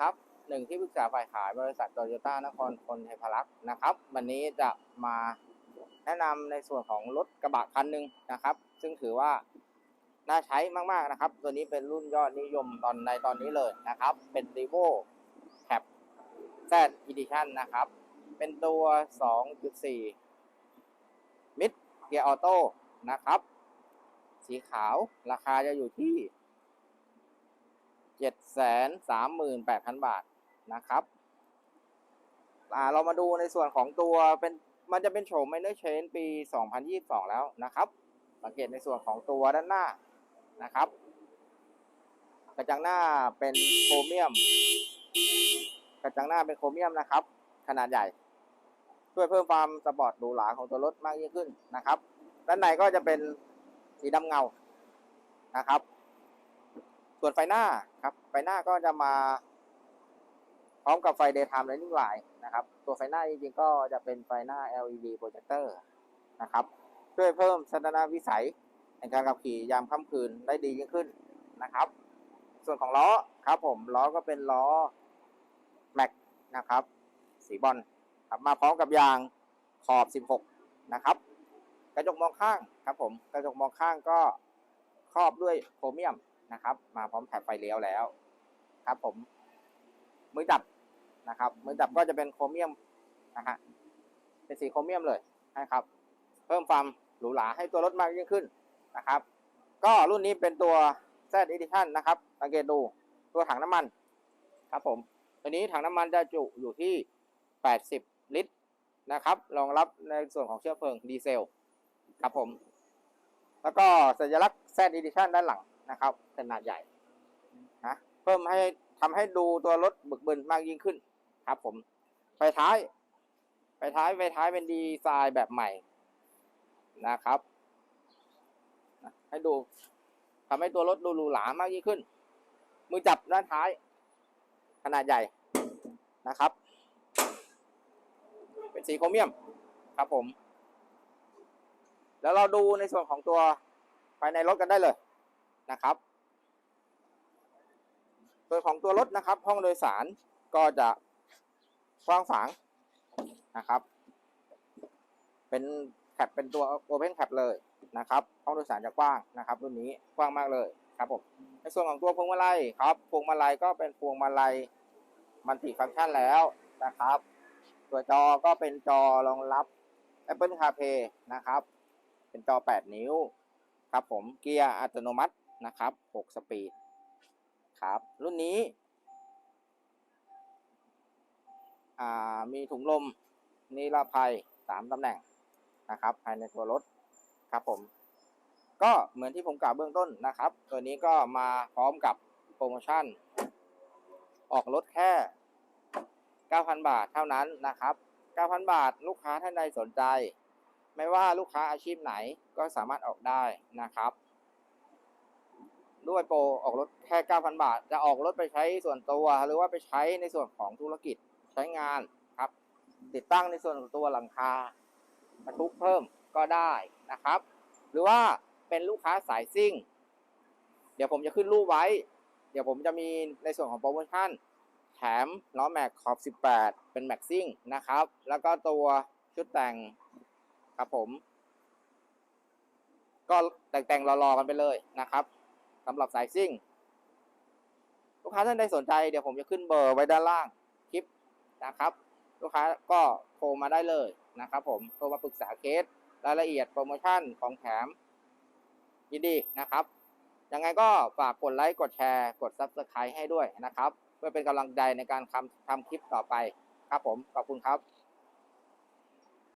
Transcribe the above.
ครับหนึ่งที่ปรึกษาฝ่ายขายบริษัทโตโยต้านครพลเทพารักษ์นะครับ วันนี้จะมาแนะนำในส่วนของรถกระบะคันหนึ่งนะครับ ซึ่งถือว่าน่าใช้มากๆนะครับ ตัวนี้เป็นรุ่นยอดนิยมตอนในตอนนี้เลยนะครับ เป็น r e v o Cap Z Edition นะครับ เป็นตัว 2.4 Mid Gear Auto นะครับ สีขาวราคาจะอยู่ที่ 738,000บาทนะครับเรามาดูในส่วนของตัวเป็นมันจะเป็นโฉม Minor Change ปี 2022 แล้วนะครับ สังเกตในส่วนของตัวด้านหน้านะครับ กระจังหน้าเป็นโครเมียม กระจังหน้าเป็นโครเมียมนะครับ ขนาดใหญ่ ช่วยเพิ่มความสปอร์ตหรูหราของตัวรถมากยิ่งขึ้นนะครับ ด้านในก็จะเป็นสีดำเงานะครับ ส่วนไฟหน้าครับ ไฟหน้าก็จะมา พร้อมกับไฟ daytime running light นะครับ ตัวไฟหน้าจริงๆก็จะเป็นไฟหน้า LED projector นะครับ ช่วยเพิ่มทัศนวิสัยในการขับขี่ยามค่ำคืนได้ดียิ่งขึ้นนะครับ ส่วนของล้อครับ ผมล้อก็เป็นล้อแม็กนะครับ สีบอลครับมาพร้อมกับยางขอบ 16 นะครับ กระจกมองข้างครับผมกระจกมองข้างก็ครอบด้วยโครเมียม นะครับ มาพร้อมแถบไฟเลี้ยวแล้ว ครับ ผม มือดับนะครับ มือดับก็จะเป็นโครเมียมนะฮะเป็นสีโครเมียมเลยนะครับ เพิ่มความหรูหราให้ตัวรถมากยิ่งขึ้นนะครับ ก็รุ่นนี้เป็นตัว Z Edition นะครับสังเกตดูตัวถังน้ำมัน ครับผมตัวนี้ถังน้ำมันจะจุอยู่ที่ 80 ลิตรนะครับ รองรับในส่วนของเชื้อเพลิงดีเซล ครับผม แล้วก็สัญลักษณ์ Z Edition ด้านหลัง นะครับขนาดใหญ่นะเพิ่มให้ทำให้ดูตัวรถบึกบึนมากยิ่งขึ้นครับ ผมไฟท้ายไฟท้ายไฟท้ายเป็นดีไซน์แบบใหม่นะครับให้ดูทำให้ตัวรถดูหรูหรามากยิ่งขึ้น มือจับด้านท้าย ขนาดใหญ่นะครับ เป็นสีโครเมียมครับผม แล้วเราดูในส่วนของตัวภายในรถกันได้เลย นะครับส่วนของตัวรถนะครับ ห้องโดยสารก็จะกว้างฝางนะครับ เป็นแคปเป็นตัวโอเพนแคปเลยนะครับห้องโดยสารจะกว้างนะครับ รุ่นนี้กว้างมากเลยครับผมในส่วนของตัวพวงมาลัยครับพวงมาลัยก็เป็นพวงมาลัยมันติฟังก์ชันแล้วนะครับ ตัวจอก็เป็นจอรองรับ Apple CarPlay นะครับ เป็นจอ 8 นิ้ว ครับผมเกียร์อัตโนมัติ นะครับ6สปีดครับ รุ่นนี้มีถุงลมนิรภัย 3ตำแหน่งนะครับ ภายในตัวรถครับผม ก็เหมือนที่ผมกล่าวเบื้องต้นนะครับ ตัวนี้ก็มาพร้อมกับโปรโมชั่น ออกรถแค่ 9,000 บาทเท่านั้นนะครับ 9,000 บาทลูกค้าท่านใดสนใจ ไม่ว่าลูกค้าอาชีพไหนก็สามารถออกได้นะครับ ด้วยโปรออกรถแค่ 9,000 บาท จะออกรถไปใช้ส่วนตัวหรือว่าไปใช้ในส่วนของธุรกิจใช้งานครับ ติดตั้งในส่วนของตัวหลังคาบรรทุกเพิ่มก็ได้นะครับ หรือว่าเป็นลูกค้าสายซิ่ง เดี๋ยวผมจะขึ้นรูปไว้ เดี๋ยวผมจะมีในส่วนของโปรโมชั่น แถมล้อแม็กขอบ 18 เป็นแม็กซิ่งนะครับ แล้วก็ตัวชุดแต่งครับผม ก็แต่งๆรอๆกันไปเลยนะครับ สำหรับสายซิ่ง ลูกค้าท่านใดสนใจเดี๋ยวผมจะขึ้นเบอร์ไว้ด้านล่างคลิปนะครับ ลูกค้าก็โทรมาได้เลยนะครับผมโทรมาปรึกษาเคสรายละเอียดโปรโมชั่นของแถมยินดีนะครับยังไงก็ฝากกดไลค์กดแชร์ กด Subscribe ให้ด้วยนะครับ เพื่อเป็นกำลังใจในการทำทำคลิปต่อไปครับผม ขอบคุณครับ